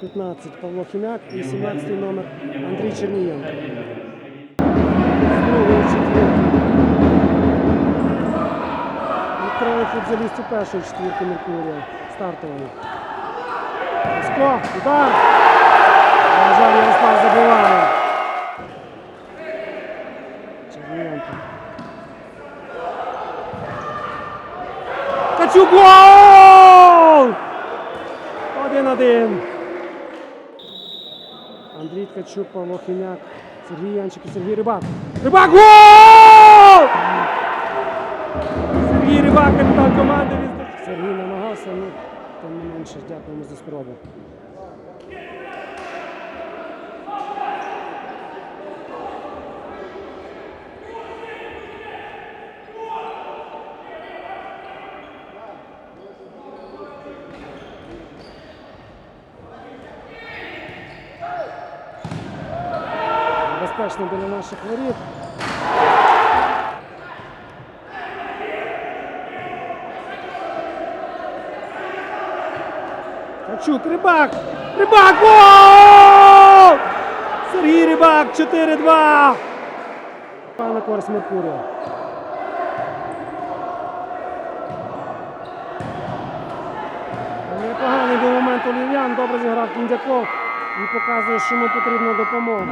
15 Павло Хімяк і 17 номер Андрій Чернієнко. Відкриває футболістів першої четвірки Меркурія. Стартової. Лесько, удар! На жаль, Ярослав забиває. Чернієнко. Качук гол! Один-один. Андрій Ткачук, Павло Хімяк, Сергій Янчик і Сергій Рибак. Рибак гол! Сергій Рибак, капітан команди. Сергій намагався, ну, тим не менше, дякуємо за спробу. Безпечно біля наших воріт. Качук, Рибак! Рибак! Гол! Сергій Рибак, 4-2! На користь Меркурія. Непоганий був момент у Лів'ян, добре зіграв Кіндяков і показує, що йому потрібна допомога.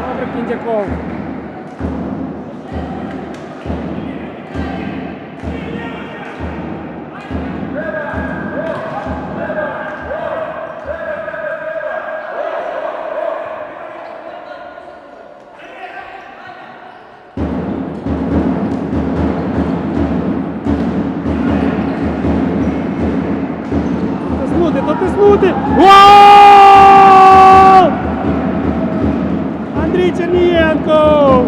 Добре, Кіндяков. Дотиснути, дотиснути! Гол! Андрій Чернієнко!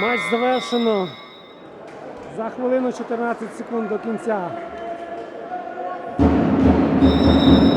Матч завершено за хвилину 14 секунд до кінця.